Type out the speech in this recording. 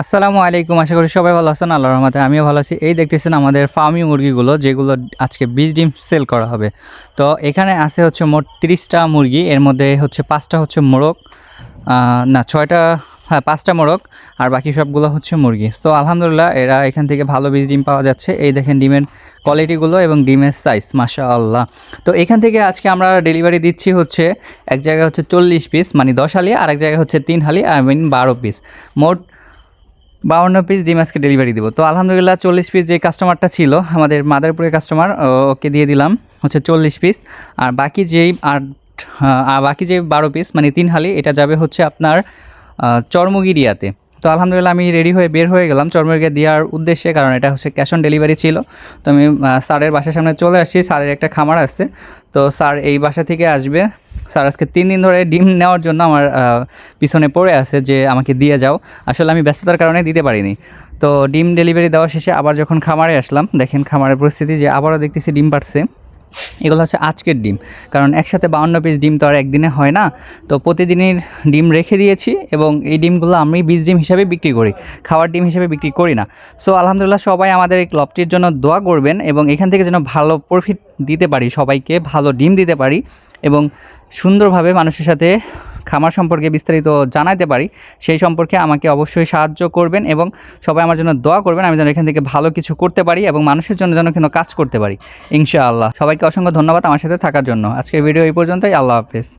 আসসালামু আলাইকুম, আশা করি সবাই ভালো আছেন, আল্লাহর রহমতে আমিও ভালো আছি। এই দেখতেছেন আমাদের ফার্মি মুরগিগুলো, যেগুলো আজকে বীজ ডিম সেল করা হবে। তো এখানে আছে হচ্ছে মোট তিরিশটা মুরগি, এর মধ্যে হচ্ছে পাঁচটা হচ্ছে মোরগ না, ছয়টা হ্যাঁ পাঁচটা মোরগ, আর বাকি সবগুলো হচ্ছে মুরগি। তো আলহামদুলিল্লাহ, এরা এখান থেকে ভালো বীজ ডিম পাওয়া যাচ্ছে। এই দেখেন ডিমের কোয়ালিটিগুলো এবং ডিমের সাইজ মাশা আল্লাহ তো এখান থেকে আজকে আমরা ডেলিভারি দিচ্ছি হচ্ছে এক জায়গায় হচ্ছে চল্লিশ পিস মানে দশ হালি আর এক জায়গায় হচ্ছে তিন হালি আই মিন বারো পিস মোট বাউন্ন পিস ডিম আজকে ডেলিভারি দেবো। তো আলহামদুলিল্লাহ চল্লিশ পিস যে কাস্টমারটা ছিল, আমাদের মাদারপুরের কাস্টমার ওকে দিয়ে দিলাম, হচ্ছে চল্লিশ পিস আর বাকি যেই আট আর বাকি যে বারো পিস মানে তিন হালি, এটা যাবে হচ্ছে আপনার চর্মগিরিয়াতে। তো আলহামদুলিল্লাহ আমি রেডি হয়ে বের হয়ে গেলাম চর্মগিরিয়া দেওয়ার উদ্দেশ্যে, কারণ এটা হচ্ছে ক্যাশ অন ডেলিভারি ছিল। তো আমি স্যারের বাসার সামনে চলে আসছি স্যারের একটা খামার আছে। তো স্যার এই বাসা থেকে আসবে স্যার, আজকে তিন দিন ধরে ডিম নেওয়ার জন্য আমার পিছনে পড়ে আছে যে আমাকে দিয়ে যাও। আসলে আমি ব্যস্ততার কারণে দিতে পারিনি। তো ডিম ডেলিভারি দেওয়া শেষে আবার যখন খামারে আসলাম, দেখেন খামারের পরিস্থিতি যে আবারও দেখতেছি ডিম পারছে এগুলো হচ্ছে আজকের ডিম। কারণ একসাথে বাউন্ন পিস ডিম তো আর একদিনে হয় না। তো প্রতিদিনের ডিম রেখে দিয়েছি এবং এই ডিমগুলো আমি বীজ ডিম হিসাবে বিক্রি করি। খাওয়ার ডিম হিসেবে বিক্রি করি না। সো আলহামদুলিল্লাহ সবাই আমাদের এই ক্লবটির জন্য দোয়া করবেন এবং এখান থেকে যেন ভালো প্রফিট দিতে পারি, সবাইকে ভালো ডিম দিতে পারি এবং সুন্দরভাবে মানুষের সাথে খামার সম্পর্কে বিস্তারিত জানাতে পারি, সেই সম্পর্কে আমাকে অবশ্যই সাহায্য করবেন এবং সবাই আমার জন্য দোয়া করবেন, আমি যেন এখান থেকে ভালো কিছু করতে পারি এবং মানুষের জন্য যেন কেন কাজ করতে পারি। ইনশাআল্লাহ। সবাইকে অসংখ্য ধন্যবাদ আমার সাথে থাকার জন্য। আজকে ভিডিও এই পর্যন্তই। আল্লাহ হাফেজ।